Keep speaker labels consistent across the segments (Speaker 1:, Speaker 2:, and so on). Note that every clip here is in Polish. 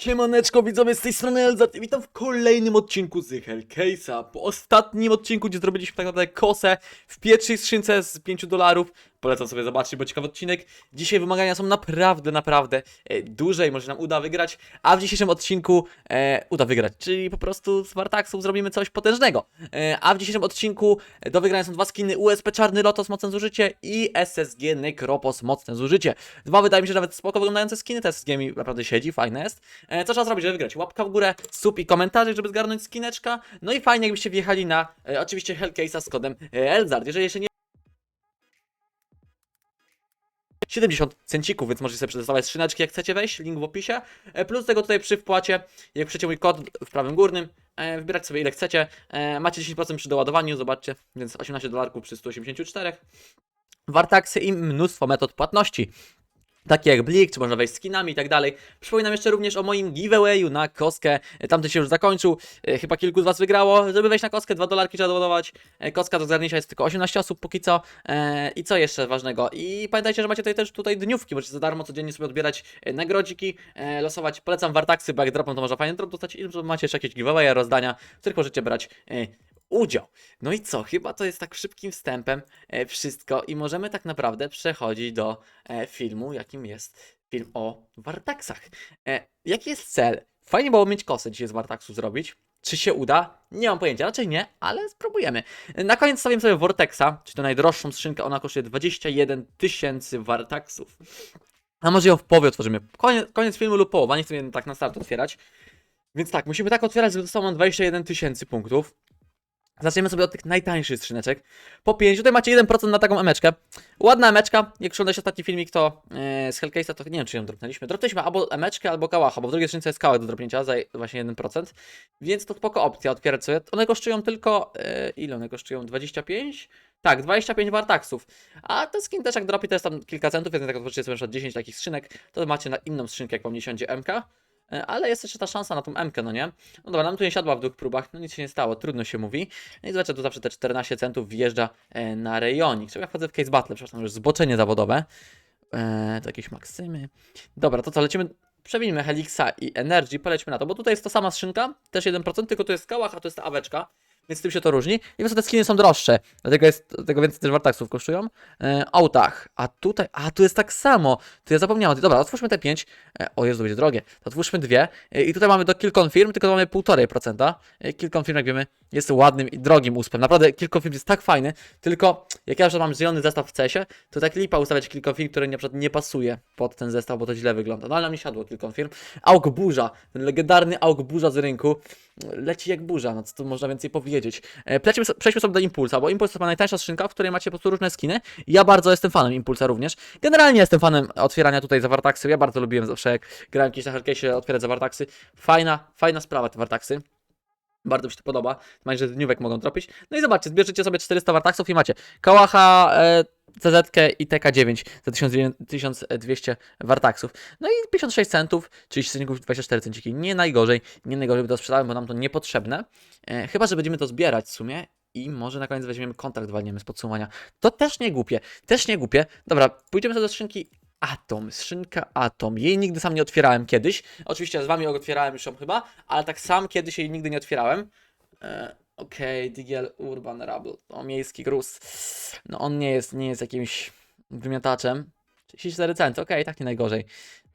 Speaker 1: Siemaneczko widzowie, z tej strony Elzat i witam w kolejnym odcinku z Hellcase'a. Po ostatnim odcinku, gdzie zrobiliśmy tak naprawdę kosę w pierwszej skrzynce z 5 dolarów. Polecam sobie zobaczyć, bo ciekawy odcinek. Dzisiaj wymagania są naprawdę, naprawdę e, duże i może nam uda wygrać. A w dzisiejszym odcinku e, uda wygrać, czyli po prostu z Wartaxów zrobimy coś potężnego. E, a w dzisiejszym odcinku e, do wygrania są dwa skiny USP Czarny Lotos, mocne zużycie i SSG Necropos, mocne zużycie. Dwa wydaje mi się nawet spoko wyglądające skiny, te SSG mi naprawdę siedzi, fajne jest. E, co trzeba zrobić, żeby wygrać? Łapka w górę, sub i komentarze, żeby zgarnąć skineczka. No i fajnie, jakbyście wjechali na e, oczywiście Hellcase'a z kodem e, Elzard. Jeżeli jeszcze nie 70 cencików, więc możecie sobie przetestować skrzyneczki, jak chcecie wejść, link w opisie. E, Plus tego tutaj przy wpłacie, jak piszecie mój kod w prawym górnym, e, wybierać sobie ile chcecie. E, Macie 10% przy doładowaniu, zobaczcie, więc 18 dolarków przy 184. Wartaksy i mnóstwo metod płatności. Takie jak Blik, czy można wejść z skinami i tak dalej. Przypominam jeszcze również o moim giveawayu na koskę. E, Tamten się już zakończył. E, Chyba kilku z Was wygrało. Żeby wejść na koskę, 2 dolarki trzeba doładować. E, Koska do zgarnięcia jest tylko 18 osób póki co. I co jeszcze ważnego? I pamiętajcie, że macie tutaj też tutaj dniówki. Możecie za darmo codziennie sobie odbierać nagrodziki, losować. Polecam Wartaksy, bo jak dropną to można fajny drop dostać. I macie jeszcze jakieś giveaway, rozdania, w których możecie brać udział. No i co? Chyba to jest tak szybkim wstępem e, wszystko i możemy tak naprawdę przechodzić do e, filmu, jakim jest film o Wartaksach. E, jaki jest cel? Fajnie było mieć kosę dzisiaj z Wartaksu zrobić. Czy się uda? Nie mam pojęcia, raczej nie, ale spróbujemy. Na koniec stawiam sobie Vortexa, czyli to najdroższą skrzynkę, ona kosztuje 21 tysięcy Wartaksów. A może ją w połowie otworzymy. Koniec, koniec filmu lub połowa, nie chcę tak na start otwierać. Więc tak, musimy tak otwierać, żeby dostał nam 21 tysięcy punktów. Zaczniemy sobie od tych najtańszych skrzyneczek. Po 5, tutaj macie 1% na taką emeczkę. Ładna emeczka. Jak oglądasz ostatni filmik, to yy, z Hellcase'a, to nie wiem, czy ją dropnęliśmy. Dropnęliśmy albo emeczkę, albo kałacha, bo w drugiej skrzynce jest kałach do dropnięcia za właśnie 1%. Więc to spoko opcja otwierać sobie. One kosztują tylko, yy, ile one kosztują? 25? Tak, 25 wartaksów. A ten skin też jak dropi, to jest tam kilka centów, więc jak otworzycie sobie na przykład 10 takich skrzynek, to macie na inną skrzynkę, jak wam nie siądzie MK. E, Ale jest jeszcze ta szansa na tą MK, no nie? No dobra, nam tu nie siadła w dwóch próbach, no nic się nie stało, trudno się mówi. No i zobaczcie, tu zawsze te 14 centów wjeżdża e, na rejonik. Czyli ja wchodzę w case battle, przepraszam, już zboczenie zawodowe. E, to jakieś maksymy. Dobra, to co, lecimy, przewinimy Helixa i Energy, polećmy na to, bo tutaj jest to sama skrzynka, też 1%, tylko tu jest kałach, a tu jest ta aweczka. Więc tym się to różni. I po prostu te skiny są droższe. Dlatego jest dlatego więcej też wartaksów kosztują. E, autach. A tutaj. A tu jest tak samo. To ja zapomniałem. Dobra, otwórzmy te 5. E, o Jezu, będzie drogie. To otwórzmy dwie. E, I tutaj mamy do Kilkonfirm, tylko mamy 1,5%. E, Kilkonfirm, jak wiemy, jest ładnym i drogim uspem. Naprawdę Kilkonfirm jest tak fajny. Tylko jak ja już mam zielony zestaw w cesie, to tak lipa ustawiać Kilkonfirm, który na przykład nie pasuje pod ten zestaw, bo to źle wygląda. No ale nam nie siadło Kilkonfirm. Auk Burza. Ten legendarny Auk Burza z rynku. Leci jak burza, no co tu można więcej powiedzieć. E, Przejdźmy, so- przejdźmy sobie do Impulsa, bo Impuls to chyba najtańsza skrzynka, w której macie po prostu różne skiny. Ja bardzo jestem fanem Impulsa również. Generalnie jestem fanem otwierania tutaj zawartaksy. Ja bardzo lubiłem zawsze, jak grałem gdzieś na Hellcase'ie, otwierać zawartaksy. Fajna, fajna sprawa te wartaksy. Bardzo mi się to podoba. Mam że dniówek mogą tropić. No i zobaczcie, zbierzecie sobie 400 wartaksów i macie Kałacha, e, CZ i TK9 za 1900 1200 wartaksów. No i 56 centów, czyli cenników 24 cenciki. Nie najgorzej, nie najgorzej by to sprzedałem, bo nam to niepotrzebne. E, chyba, że będziemy to zbierać w sumie i może na koniec weźmiemy kontrakt, walniemy z podsumowania. To też nie głupie, też nie głupie. Dobra, pójdziemy sobie do skrzynki Atom, skrzynka Atom. Jej nigdy sam nie otwierałem kiedyś. Oczywiście z wami otwierałem już ją chyba, ale tak sam kiedyś jej nigdy nie otwierałem. E, Okej, Digiel Urban Rabble. O, miejski gruz. No on nie jest, nie jest jakimś wymiataczem. 34 centy, okej, tak nie najgorzej.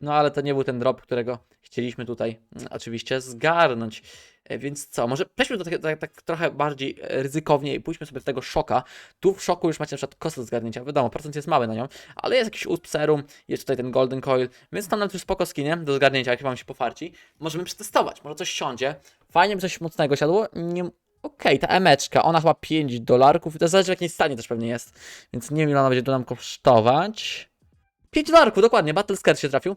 Speaker 1: No ale to nie był ten drop, którego chcieliśmy tutaj mm, oczywiście zgarnąć. E, Więc co, może przejdźmy do tak, tak, tak trochę bardziej e, ryzykownie i pójdźmy sobie do tego szoka. Tu w szoku już macie na przykład kosę do zgarnięcia, wiadomo, procent jest mały na nią, ale jest jakiś usp serum, jest tutaj ten golden coil, więc tam nam już spoko skinie do zgarnięcia, jak wam się pofarci. Możemy przetestować, może coś siądzie. Fajnie by coś mocnego siadło, nie... Okej, ta emeczka, ona chyba 5 dolarków to zależy w jakim stanie też pewnie jest, więc nie wiem ile ona będzie tu nam kosztować. 5 dolarków, dokładnie, Battle Skirt się trafił.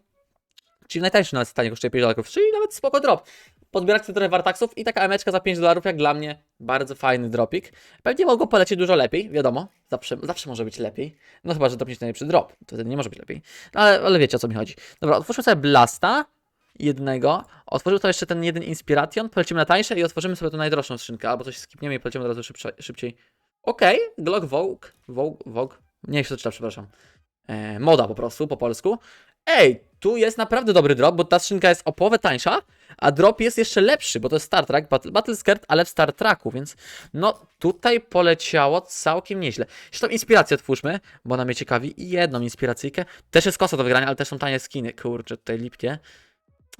Speaker 1: Czyli najtańszy nawet stanie kosztuje 5 dolarów, czyli nawet spoko drop. Podbierać sobie trochę wartaksów i taka emeczka za 5 dolarów jak dla mnie bardzo fajny dropik. Pewnie mogło polecieć dużo lepiej, wiadomo, zawsze, zawsze może być lepiej. No chyba, że dropniesz najlepszy drop, to wtedy nie może być lepiej. No, ale, ale wiecie o co mi chodzi. Dobra, otwórzmy sobie Blasta jednego, otworzył to jeszcze ten jeden Inspiration, polecimy na tańsze i otworzymy sobie tą najdroższą skrzynkę, albo coś skipniemy i polecimy od razu szybsze, szybciej. Okej, Glock Vogue, Vogue, Vogue, nie się to czyta, przepraszam. E, moda po prostu, po polsku. Ej, tu jest naprawdę dobry drop, bo ta skrzynka jest o połowę tańsza, a drop jest jeszcze lepszy, bo to jest Star Trek, Battle, Battle Skirt, ale w Star Treku, więc no tutaj poleciało całkiem nieźle. Jeszcze tą inspirację otwórzmy, bo ona mnie ciekawi i jedną inspiracyjkę. Też jest kosa do wygrania, ale też są tanie skiny, kurczę, tutaj lipnie.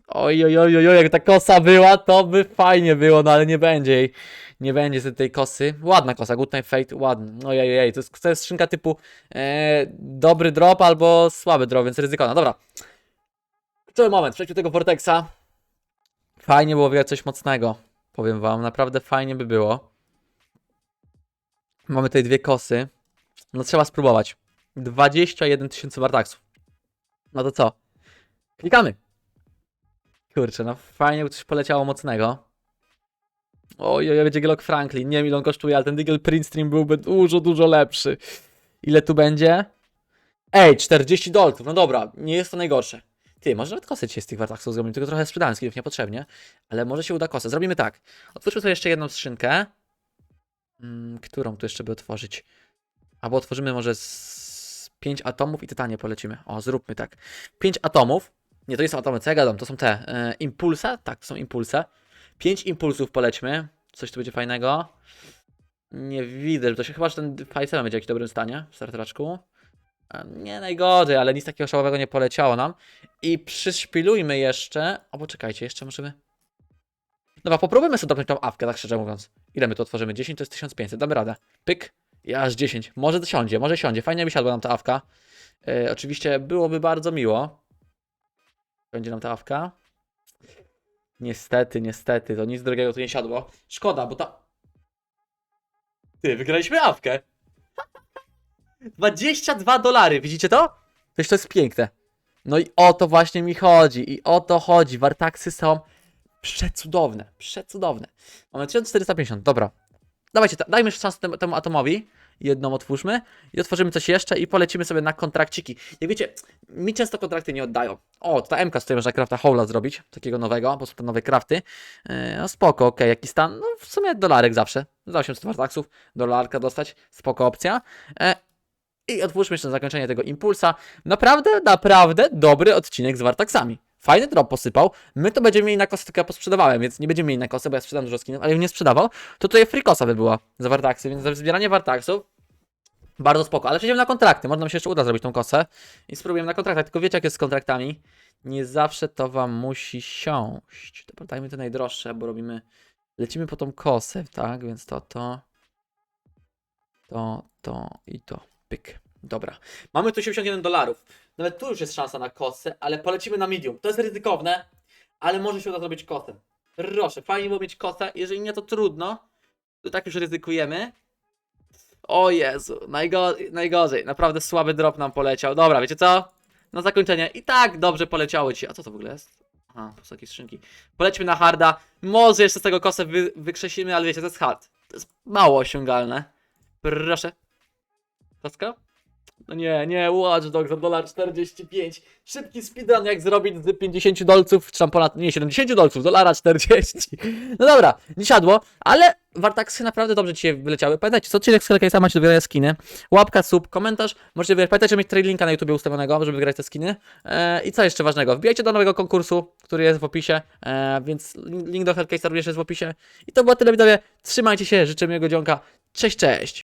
Speaker 1: Oj, oj, oj, oj, jak ta kosa była, to by fajnie było, no ale nie będzie jej. Nie będzie z tej kosy. Ładna kosa, Good Night Fate, ładna. Ojej, to jest, to jest skrzynka typu e, dobry drop albo słaby drop, więc ryzykowna. Dobra. Kluczowy moment, przejdźmy do tego Vortexa. Fajnie było wygrać coś mocnego, powiem wam, naprawdę fajnie by było. Mamy tutaj dwie kosy. No trzeba spróbować. 21 tysięcy wartaksów. No to co? Klikamy. Kurczę, no fajnie coś poleciało mocnego. Oj, oj, będzie Glock Franklin. Nie wiem ile on kosztuje, ale ten Deagle Print Stream byłby dużo, dużo lepszy. Ile tu będzie? Ej, 40 dolców. No dobra, nie jest to najgorsze. Ty, może nawet kosę dzisiaj z tych wartaksów zrobimy, tylko trochę sprzedałem skillów niepotrzebnie, ale może się uda kosę. Zrobimy tak. Otwórzmy sobie jeszcze jedną skrzynkę. Mm, którą tu jeszcze by otworzyć? Albo otworzymy może z 5 atomów i tytanie polecimy. O, zróbmy tak. 5 atomów. Nie, to nie są atomy, co ja gadam, to są te. E? Tak, to są impulse. 5 impulsów polećmy. Coś tu będzie fajnego. Nie widzę, że to się chyba, że ten 5 będzie w jakimś dobrym stanie w startraczku. E, Nie najgorzej, ale nic takiego szałowego nie poleciało nam. I przyszpilujmy jeszcze. O, poczekajcie, jeszcze możemy. Dobra, popróbujmy sobie dopnąć tą awkę, tak szczerze mówiąc. Ile my tu otworzymy? 10 to jest 1500, damy radę. Pyk. I aż 10. Może siądzie, może siądzie. Fajnie by siadła nam ta awka. E, oczywiście byłoby bardzo miło. Będzie nam ta awka. Niestety, niestety, to nic drogiego tu nie siadło. Szkoda, bo ta... Ty, wygraliśmy awkę. 22 dolary, widzicie to? Przecież to jest piękne. No i o to właśnie mi chodzi. I o to chodzi. Wartaksy są przecudowne. Przecudowne. Mamy 1450, dobra. Dawajcie, dajmy szansę temu, temu atomowi. Jedną otwórzmy i otworzymy coś jeszcze i polecimy sobie na kontrakciki. Jak wiecie, mi często kontrakty nie oddają. O, ta MK, z której można crafta Howla zrobić, takiego nowego, bo są to nowe crafty. Yy, no spoko, okej, jaki stan? No w sumie dolarek zawsze. Za 800 wartaksów, dolarka dostać, spoko opcja. E, i otwórzmy jeszcze na zakończenie tego impulsa. Naprawdę, naprawdę dobry odcinek z Wartaxami. Fajny drop posypał. My to będziemy mieli na kosę, tylko ja posprzedawałem, więc nie będziemy mieli na kosę, bo ja sprzedam dużo skinów, ale bym nie sprzedawał, to tutaj free kosa by była za Wartaxy, więc za zbieranie Wartaxów bardzo spoko. Ale przejdziemy na kontrakty. Może nam się jeszcze uda zrobić tą kosę i spróbujemy na kontraktach. Tylko wiecie, jak jest z kontraktami. Nie zawsze to wam musi siąść. Dobra, dajmy te najdroższe, bo robimy... Lecimy po tą kosę, tak? Więc to, to... To, to i to. Pyk. Dobra. Mamy tu 81 dolarów. Nawet tu już jest szansa na kosę, ale polecimy na medium. To jest ryzykowne, ale może się uda zrobić kosę. Proszę, fajnie było mieć kosę. Jeżeli nie, to trudno. To tak już ryzykujemy. O Jezu, najgo najgorzej. Naprawdę słaby drop nam poleciał. Dobra, wiecie co? Na zakończenie. I tak dobrze poleciało ci. A co to w ogóle jest? Aha, jakieś skrzynki. Polećmy na harda. Może jeszcze z tego kosę wy wykrzesimy, ale wiecie, to jest hard. To jest mało osiągalne. Proszę. Taska? No nie, nie, Watch Dogs za dolar 45. Szybki speedrun, jak zrobić z 50 dolców, czy tam ponad, nie, 70 dolców, dolara 40. No dobra, nie siadło, ale Wartaksy naprawdę dobrze dzisiaj wyleciały. Pamiętajcie, co odcinek z Hellcase'a macie do wygrania skiny. Łapka, sub, komentarz, możecie wygrać. Pamiętajcie, że mieć linka na YouTube ustawionego, żeby wygrać te skiny. Eee, I co jeszcze ważnego, wbijajcie do nowego konkursu, który jest w opisie, eee, więc link do Hellcase'a również jest w opisie. I to było tyle, widzowie. Trzymajcie się, życzę miłego dzionka. Cześć, cześć!